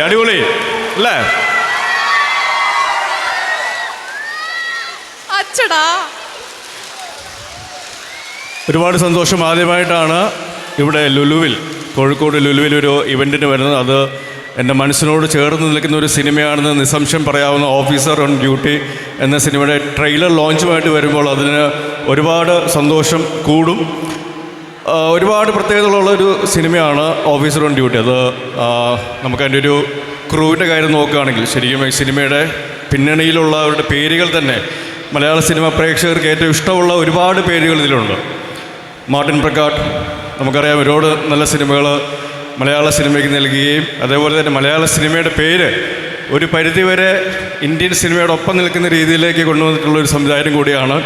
അടിപൊളി. അല്ലേ? അച്ചടാ. ഒരുപാട് സന്തോഷം ആദ്യമായിട്ടാണ് ഇവിടെ ലുലുവിൽ കോഴിക്കോട് ലുലുവിൽ ഒരു ഇവന്റിന് വരുന്നത്. അത് എന്റെ മനസ്സിനോട് ചേർന്ന് നിൽക്കുന്ന ഒരു സിനിമയാണെന്ന് നിസ്സംശയം പറയാവുന്ന ഓഫീസർ ഓൺ ഡ്യൂട്ടി എന്ന സിനിമയുടെ ട്രെയിലർ ലോഞ്ചുമായിട്ട് വരുമ്പോൾ അതിന് ഒരുപാട് സന്തോഷം കൂടും. ഒരുപാട് പ്രത്യേകതകളുള്ള ഒരു സിനിമയാണ് ഓഫീസർ ഓൺ ഡ്യൂട്ടി അത് നമുക്ക് അതിന്റെ ഒരു ക്രൂവിന്റെ കാര്യം നോക്കുകയാണെങ്കിൽ ശരിക്കും ഈ സിനിമയുടെ പിന്നണിയിലുള്ളവരുടെ പേരുകൾ തന്നെ മലയാള സിനിമ പ്രേക്ഷകർക്ക് ഏറ്റവും ഇഷ്ടമുള്ള ഒരുപാട് പേരുകൾ ഇതിലുണ്ട്. മാർട്ടിൻ പ്രക്കാട്ട് നമുക്കറിയാം ഒരുപാട് നല്ല സിനിമകൾ മലയാള സിനിമയ്ക്ക് നൽകുകയും അതേപോലെ തന്നെ മലയാള സിനിമയുടെ പേര് ഒരു പരിധിവരെ ഇന്ത്യൻ സിനിമയുടെ ഒപ്പം നിൽക്കുന്ന രീതിയിലേക്ക് കൊണ്ടുവന്നിട്ടുള്ള ഒരു സംവിധായകൻ കൂടിയാണ്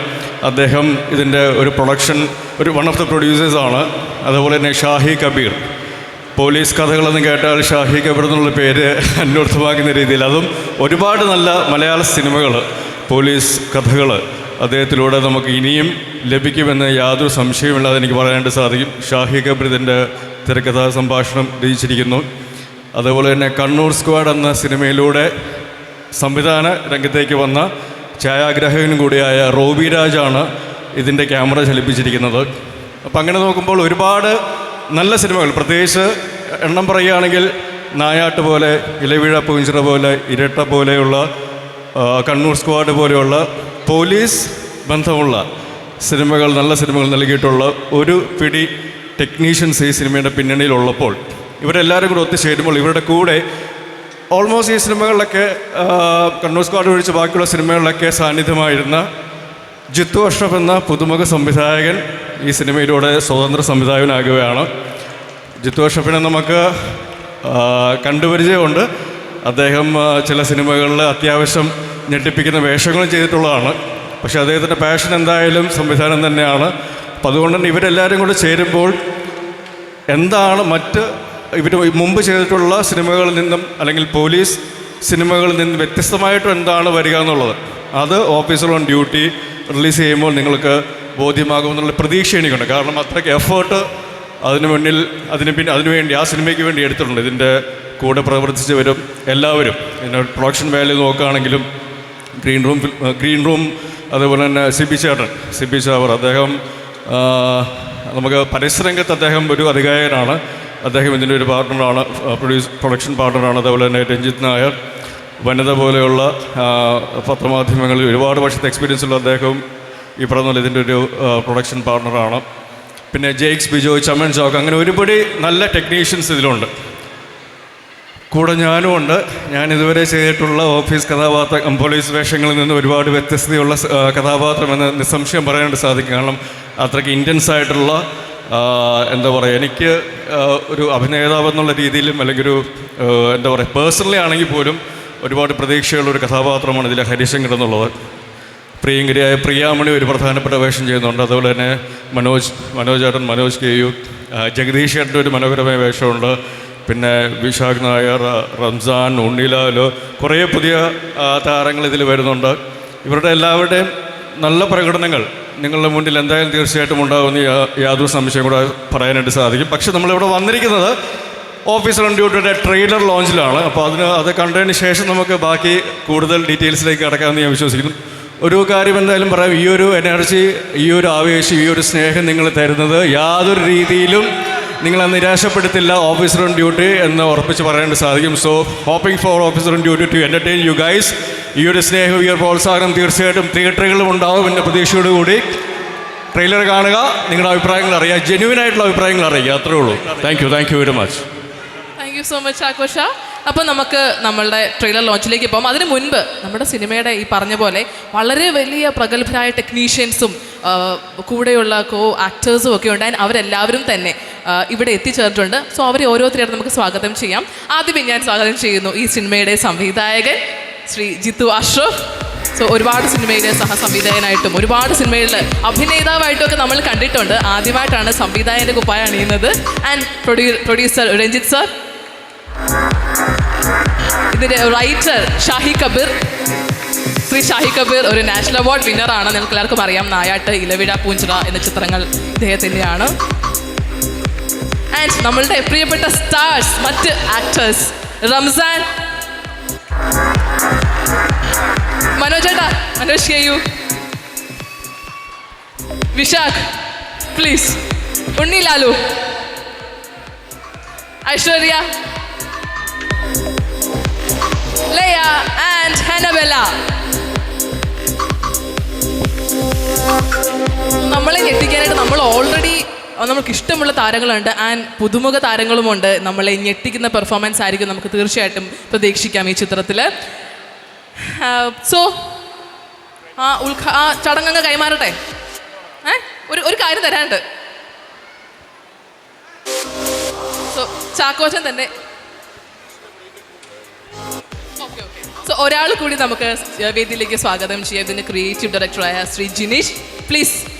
അദ്ദേഹം. ഇതിന്റെ ഒരു പ്രൊഡക്ഷൻ ഒരു വൺ ഓഫ് ദ പ്രൊഡ്യൂസേഴ്സാണ് അതുപോലെ തന്നെ ഷാഹി കബീർ. പോലീസ് കഥകളെന്ന് കേട്ടാൽ ഷാഹി കബീർ എന്നുള്ള പേര് അന്വർത്ഥമാക്കുന്ന രീതിയിൽ. അതും ഒരുപാട് നല്ല മലയാള സിനിമകൾ പോലീസ് കഥകൾ അദ്ദേഹത്തിലൂടെ നമുക്ക് ഇനിയും ലഭിക്കുമെന്ന് യാതൊരു സംശയമില്ലാതെ എനിക്ക് പറയാനായിട്ട് സാധിക്കും. ഷാഹി കബീർ ഇതിന്റെ തിരക്കഥാ സംഭാഷണം രചിച്ചിരിക്കുന്നു. അതുപോലെ തന്നെ കണ്ണൂർ സ്ക്വാഡ് എന്ന സിനിമയിലൂടെ സംവിധാന രംഗത്തേക്ക് വന്ന ഛായാഗ്രാഹകനും കൂടിയായ റോബി രാജാണ് ഇതിന്റെ ക്യാമറ ചലിപ്പിച്ചിരിക്കുന്നത്. അപ്പം അങ്ങനെ നോക്കുമ്പോൾ ഒരുപാട് നല്ല സിനിമകൾ പ്രത്യേകിച്ച് എണ്ണം പറയുകയാണെങ്കിൽ നായാട്ട് പോലെ ഇലവീഴ പൂഞ്ചിറ പോലെ ഇരട്ട പോലെയുള്ള കണ്ണൂർ സ്ക്വാഡ് പോലെയുള്ള പോലീസ് ബന്ധമുള്ള സിനിമകൾ നല്ല സിനിമകൾ നൽകിയിട്ടുള്ള ഒരു പിടി ടെക്നീഷ്യൻസ് ഈ സിനിമയുടെ പിന്നണിയിലുള്ളപ്പോൾ ഇവരെല്ലാവരും കൂടെ ഒത്തുചേരുമ്പോൾ ഇവരുടെ കൂടെ ഓൾമോസ്റ്റ് ഈ സിനിമകളിലൊക്കെ കണ്ണൂർ സ്ക്വാഡ് ഒഴിച്ച് ബാക്കിയുള്ള സിനിമകളിലൊക്കെ സാന്നിധ്യമായിരുന്ന ജിത്തു അഷ്റഫ് എന്ന പുതുമുഖ സംവിധായകൻ ഈ സിനിമയിലൂടെ സ്വതന്ത്ര സംവിധായകനാകുകയാണ്. ജിത്തു അഷ്റഫിനെ നമുക്ക് കണ്ടുപരിചയമുണ്ട്. അദ്ദേഹം ചില സിനിമകളിൽ അത്യാവശ്യം ഞെട്ടിപ്പിക്കുന്ന വേഷങ്ങളും ചെയ്തിട്ടുള്ളതാണ്. പക്ഷേ അദ്ദേഹത്തിന്റെ പാഷൻ എന്തായാലും സംവിധാനം തന്നെയാണ്. അപ്പം അതുകൊണ്ട് തന്നെ ഇവരെല്ലാവരും കൂടെ ചേരുമ്പോൾ എന്താണ് മറ്റ് ഇവർ മുമ്പ് ചെയ്തിട്ടുള്ള സിനിമകളിൽ നിന്നും അല്ലെങ്കിൽ പോലീസ് സിനിമകളിൽ നിന്ന് വ്യത്യസ്തമായിട്ട് എന്താണ് വരിക എന്നുള്ളത്. അത് ഓഫീസർ ഓൺ ഡ്യൂട്ടി റിലീസ് ചെയ്യുമ്പോൾ നിങ്ങൾക്ക് ബോധ്യമാകുമെന്നുള്ള പ്രതീക്ഷ എനിക്കുണ്ട്. കാരണം അത്രയ്ക്ക് എഫേർട്ട് അതിന് മുന്നിൽ അതിന് പിന്നെ അതിനു വേണ്ടി ആ സിനിമയ്ക്ക് വേണ്ടി എടുത്തിട്ടുണ്ട്. ഇതിന്റെ കൂടെ പ്രവർത്തിച്ചവരും എല്ലാവരും. പിന്നെ പ്രൊഡക്ഷൻ വാല്യൂ നോക്കുകയാണെങ്കിലും ഗ്രീൻ റൂം ഗ്രീൻ റൂം അതുപോലെ തന്നെ സി ബി ചേട്ടൻ. സി ബി ചാവർ അദ്ദേഹം നമുക്ക് പരസ്യരംഗത്ത് അദ്ദേഹം ഒരു അധികായനാണ് അദ്ദേഹം ഇതിന്റെ ഒരു പാർട്ട്ണറാണ് പ്രൊഡ്യൂസ് പ്രൊഡക്ഷൻ പാർട്ട്ണറാണ് അതുപോലെ തന്നെ രഞ്ജിത്ത് നായർ വനിത പോലെയുള്ള പത്രമാധ്യമങ്ങളിൽ ഒരുപാട് വർഷത്തെ എക്സ്പീരിയൻസ് ഉള്ള അദ്ദേഹവും ഈ പറഞ്ഞ പോലെ ഇതിന്റെ ഒരു പ്രൊഡക്ഷൻ പാർട്ട്ണറാണ് പിന്നെ ജെയ്ക്സ് ബിജോയ് ചമൻ ചോക്ക് അങ്ങനെ ഒരുപടി നല്ല ടെക്നീഷ്യൻസ് ഇതിലുണ്ട്. കൂടെ ഞാനും ഉണ്ട്. ഞാൻ ഇതുവരെ ചെയ്തിട്ടുള്ള ഓഫീസ് കഥാപാത്ര പോലീസ് വേഷങ്ങളിൽ നിന്ന് ഒരുപാട് വ്യത്യസ്തതയുള്ള കഥാപാത്രമെന്ന് നിസ്സംശയം പറയാനായിട്ട് സാധിക്കും. കാരണം അത്രയ്ക്ക് ഇന്റൻസ് ആയിട്ടുള്ള എന്താ പറയുക എനിക്ക് ഒരു അഭിനേതാവ് എന്നുള്ള രീതിയിലും അല്ലെങ്കിൽ ഒരു എന്താ പറയുക പേഴ്സണലി ആണെങ്കിൽ പോലും ഒരുപാട് പ്രതീക്ഷയുള്ള ഒരു കഥാപാത്രമാണ് ഇതിലെ ഹരിശങ്കർ എന്നുള്ളത്. പ്രിയങ്കരിയായ പ്രിയാമണി ഒരു പ്രധാനപ്പെട്ട വേഷം ചെയ്യുന്നുണ്ട്. അതുപോലെ തന്നെ മനോജ് മനോജ് ഏട്ടൻ മനോജ് കെ യു ജഗദീഷ് ഏട്ടന്റെ ഒരു മനോഹരമായ വേഷമുണ്ട്. പിന്നെ വിശാഖ് നായർ റംസാൻ ഉണ്ണിലാൽ കുറേ പുതിയ താരങ്ങൾ ഇതിൽ വരുന്നുണ്ട്. ഇവരുടെ എല്ലാവരുടെയും നല്ല പ്രകടനങ്ങൾ നിങ്ങളുടെ മുന്നിൽ എന്തായാലും തീർച്ചയായിട്ടും ഉണ്ടാകുമെന്ന് യാതൊരു സംശയം കൂടെ പറയാനായിട്ട് സാധിക്കും. പക്ഷെ നമ്മളിവിടെ വന്നിരിക്കുന്നത് ഓഫീസർ ഓൺ ഡ്യൂട്ടിയുടെ ട്രെയിലർ ലോഞ്ചിലാണ്. അപ്പോൾ അതിന് അത് കണ്ടതിന് ശേഷം നമുക്ക് ബാക്കി കൂടുതൽ ഡീറ്റെയിൽസിലേക്ക് കടക്കാമെന്ന് ഞാൻ വിശ്വസിക്കുന്നു. ഒരു കാര്യം എന്തായാലും പറയാം. ഈ ഒരു എനർജി ഈ ഒരു ആവേശം ഈ ഒരു സ്നേഹം നിങ്ങൾ തരുന്നത് യാതൊരു രീതിയിലും നിങ്ങളെ നിരാശപ്പെടുത്തില്ല ഓഫീസർ ഓൺ ഡ്യൂട്ടി എന്ന് ഉറപ്പിച്ച് പറയേണ്ടത് സാധിക്കും. So hoping for officer on duty to entertain you guys ഈ ഒരു സ്നേഹം ഈ ഒരു പ്രോത്സാഹനം തീർച്ചയായിട്ടും തിയേറ്ററുകളിലും ഉണ്ടാവും എന്ന പ്രതീക്ഷയോടുകൂടി ട്രെയിലർ കാണുക. നിങ്ങളുടെ അഭിപ്രായങ്ങൾ അറിയുക ജെന്യൂൻ ആയിട്ടുള്ള അഭിപ്രായങ്ങൾ അറിയുക. അത്രേ ഉള്ളൂ. Thank you thank you very much thank you so much ആഘോഷ. അപ്പോൾ നമുക്ക് നമ്മളുടെ ട്രെയിലർ ലോഞ്ചിലേക്ക് പോകാം അതിന് മുൻപ് നമ്മുടെ സിനിമയുടെ ഈ പറഞ്ഞ പോലെ വളരെ വലിയ പ്രഗത്ഭരായ ടെക്നീഷ്യൻസും കൂടെയുള്ള കോ ആക്ടേഴ്സും ഒക്കെ ഉണ്ട്. അവരെല്ലാവരും തന്നെ ഇവിടെ എത്തിച്ചേർന്നിട്ടുണ്ട്. സോ അവരെ ഓരോരുത്തരെയും നമുക്ക് സ്വാഗതം ചെയ്യാം. ആദ്യമേ ഞാൻ സ്വാഗതം ചെയ്യുന്നു ഈ സിനിമയുടെ സംവിധായകൻ ശ്രീ ജിത്തു അഷ്റഫ്. സോ ഒരുപാട് സിനിമയിലെ സഹസംവിധായകനായിട്ടും ഒരുപാട് സിനിമയിൽ അഭിനേതാവായിട്ടും ഒക്കെ നമ്മൾ കണ്ടിട്ടുണ്ട്. ആദ്യമായിട്ടാണ് സംവിധായകന്റെ കുപ്പായ അണിയുന്നത്. ആൻഡ് പ്രൊഡ്യൂ പ്രൊഡ്യൂസർ രഞ്ജിത്ത് സർ ഇതിന്റെ റൈറ്റർ ഷാഹി കബീർ. ശ്രീ ഷാഹി കബീർ ഒരു നാഷണൽ അവാർഡ് വിന്നറാണ് നിങ്ങൾക്ക് എല്ലാവർക്കും അറിയാം. നായാട്ട് ഇലവിഴ പൂഞ്ചിറ എന്ന ചിത്രങ്ങൾ ഇദ്ദേഹത്തിന്റെയാണ് ആൻഡ് നമ്മളുടെ പ്രിയപ്പെട്ട സ്റ്റാർസ് മറ്റ് ആക്ടേഴ്സ് റംസാൻ. മനോജ് ചേട്ടാ Manoj KU Vishakh please Unni Lalu. Aishwarya. Laya and Hannabella. നമ്മളെ ഞെട്ടിക്കാനായിട്ട് നമ്മൾ ഓൾറെഡി നമുക്ക് ഇഷ്ടമുള്ള താരങ്ങളുണ്ട് ആൻഡ് പുതുമുഖ താരങ്ങളുമുണ്ട്. നമ്മളെ ഞെട്ടിക്കുന്ന പെർഫോമൻസ് ആയിരിക്കും നമുക്ക് തീർച്ചയായിട്ടും പ്രതീക്ഷിക്കാം ഈ ചിത്രത്തിൽ സോ ആ ഉൽഘ ആ ചടങ്ങങ്ങ് കൈമാറട്ടെ. ഒരു ഒരു കാര്യം തരാനുണ്ട്. സോ ചാക്കോച്ചൻ തന്നെ സോ ഒരാൾ കൂടി നമുക്ക് വേദിയിലേക്ക് സ്വാഗതം ചെയ്യാം. ഇതിന്റെ ക്രിയേറ്റീവ് ഡയറക്ടറായ ശ്രീ ജിനീഷ്. പ്ലീസ്